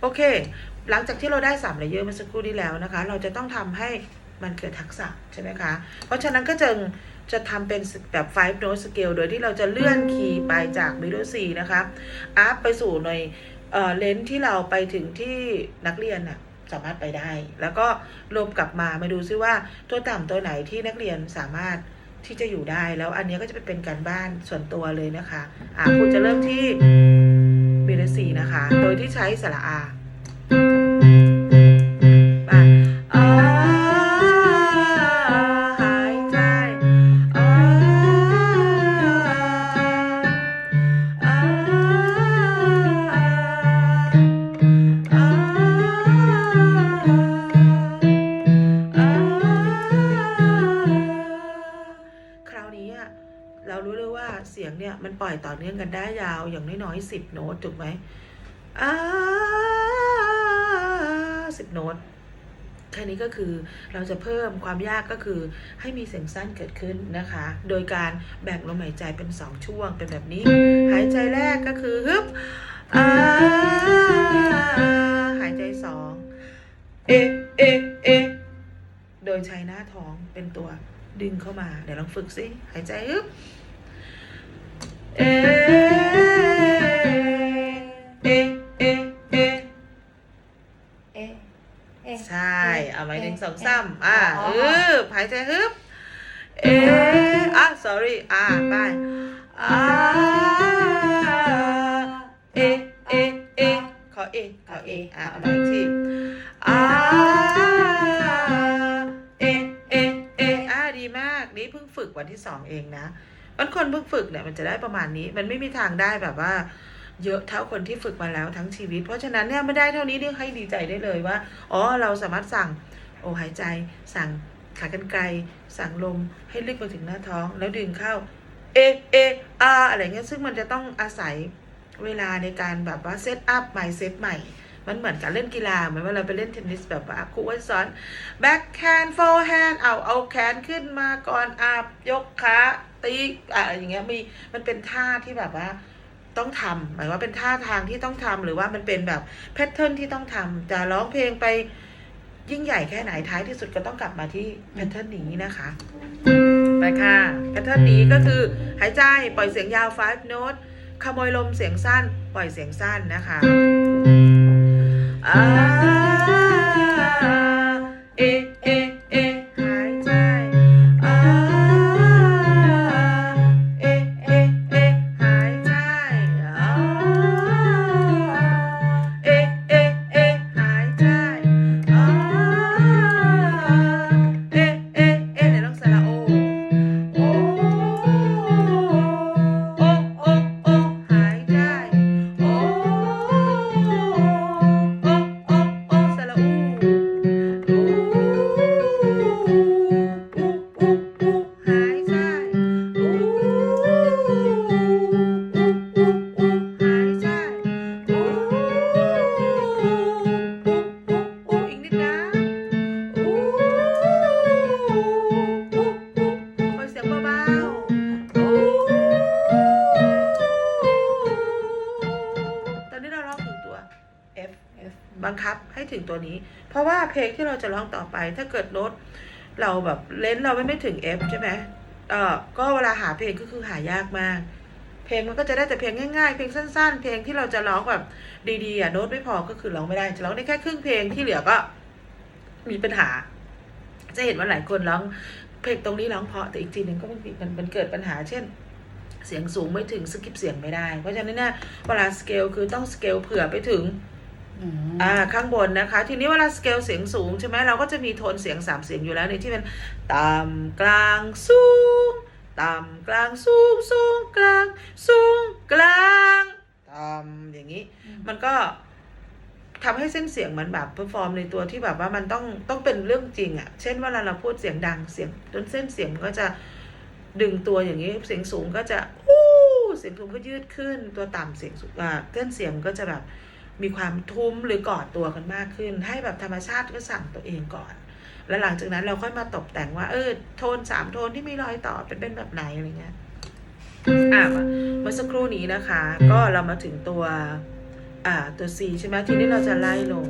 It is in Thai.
โอเค หลังจากที่เราได้3เลเยอร์เมื่อสักครู่นี้แล้วนะคะ เราจะต้องทำให้มันเกิดทักษะใช่ไหมคะ เพราะฉะนั้นก็จะจะทำเป็นแบบ five note scale โดยที่เราจะเลื่อนคีย์ไปจาก middle C นะคะอัพไปสู่ในเอ่อเลนส์ที่เราไปถึงที่นักเรียนน่ะสามารถไปได้ แล้วก็รวมกลับมามาดูซิว่าตัวต่ำตัวไหนที่นักเรียนสามารถที่จะอยู่ได้ แล้วอันนี้ก็จะเป็นการบ้านส่วนตัวเลยนะคะ อะคุณจะเริ่มที่ นะคะ โดยที่ใช้สระอา มันปล่อยต่อเนื่องกันได้ยาวอย่างน้อยๆสิบโน้ตถูกไหมอ่าสิบโน้ตแค่นี้ก็คือเราจะเพิ่มความยากก็คือให้มีเสียงสั้นเกิดขึ้นนะคะ โดยการแบ่งลมหายใจเป็นสองช่วงเป็นแบบนี้ หายใจแรกก็คือฮึบอ่าหายใจสองเอเอเอโดยใช้หน้าท้องเป็นตัวดึงเข้ามา เดี๋ยวลองฝึกสิหายใจฮึบ เอะเอะเอะเอะเอ๊ะเอ๊ะใช่ เอาไว้หนึ่งสองสามอ่าอ๋อฮึบหายใจฮึบ เอะอะ sorry อ่าไปอ่าเอะเอะเอะขอเอะขอเอะอะเอามาอีกทีอ่าเอะเอะเอะอะดีมาก นี่เพิ่งฝึกวันที่สองเองนะ บางคนเพิ่งฝึกเนี่ยมันจะได้ประมาณนี้ มันไม่มีทางได้แบบว่า เยอะเท่าคนที่ฝึกมาแล้วทั้งชีวิต เพราะฉะนั้นเนี่ยไม่ได้เท่านี้เรียกให้ดีใจได้เลยว่า อ๋อ เราสามารถสั่ง โอหายใจ สั่งขากรรไกรสั่งลมให้ลึกมาถึงหน้าท้อง แล้วดึงเข้า เอ เออาอะไรเงี้ย ซึ่งมันจะต้องอาศัยเวลาในการแบบว่าเซตอัพใหม่เซตใหม่ มันเหมือนการเล่นกีฬาเหมือนเวลาไปเล่นเทนนิสแบบว่าครูว่าสอน back hand forehand เอาเอาแขนขึ้นมาก่อนอาบยกขาตีอะไรอย่างเงี้ยมีมันเป็นท่าที่แบบว่าต้องทำหมายว่าเป็นท่าทางที่ต้องทำหรือว่ามันเป็นแบบแพทเทิร์นที่ต้องทำจะร้องเพลงไปยิ่งใหญ่แค่ไหนท้ายที่สุดก็ต้องกลับมาที่แพทเทิร์นนี้นะคะ ไปค่ะแพทเทิร์นนี้ก็คือหายใจปล่อยเสียงยาว 5 note ขโมยลมเสียงสั้น ปล่อยเสียงสั้นนะคะ อ่าเถึงตัวนี้ เพราะว่าเพลงที่เราจะร้องต่อไป ถ้าเกิดโน้ตเราแบบเล่นเราไม่ไม่ถึง F ใช่ไหมเออก็เวลาหาเพลงก็คือหายากมาก เพลงมันก็จะได้แต่เพลงง่ายๆ เพลงสั้น ๆ เพลงที่เราจะร้องแบบดีๆอะโน้ตไม่พอก็คือร้องไม่ได้จะร้องได้แค่ครึ่งเพลงที่เหลือก็มีปัญหา จะเห็นว่าหลายคนร้องเพลงตรงนี้ร้องเพราะแต่อีกทีหนึ่งก็มันมันมันเกิดปัญหา เช่น เสียงสูงไม่ถึงสกิปเสียงไม่ได้ เพราะฉะนั้นเนี่ยเวลาสเกลคือต้องสเกลเผื่อไปถึง อืมอ่าข้างบนนะคะ ทีนี้เวลาสเกลเสียงสูงใช่ไหมเราก็จะมีโทนเสียงสามเสียงอยู่แล้วในที่เป็นต่ำกลางสูงต่ำกลางสูงสูงกลาง สูงกลางต่ำอย่างนี้ มันก็ทำให้เส้นเสียงมันแบบเพอร์ฟอร์มในตัวที่แบบว่ามันต้องต้องเป็นเรื่องจริงอะ่ะ เช่นเวลาเราพูดเสียงดังเสียงจนเส้นเสียงมันก็จะดึงตัวอย่างนี้เสียงสูงก็จะอู้เสียงทุ้มก็ยืดขึ้น ตัวต่ำเสียงสูงอ่าเส้นเสียงมันก็จะแบบ มีความทุ้มหรือกอดตัวกันมากขึ้น ให้แบบธรรมชาติก็สั่งตัวเองก่อน แล้วหลังจากนั้นเราค่อยมาตกแต่งว่า เออ โทนสามโทนที่มีรอยต่อเป็นเป็นแบบไหนอะไรเงี้ยอะเมื่อสักครู่นี้นะคะ ก็เรามาถึงตัว อ่าตัว C ใช่ไหมทีนี้เราจะไล่ลง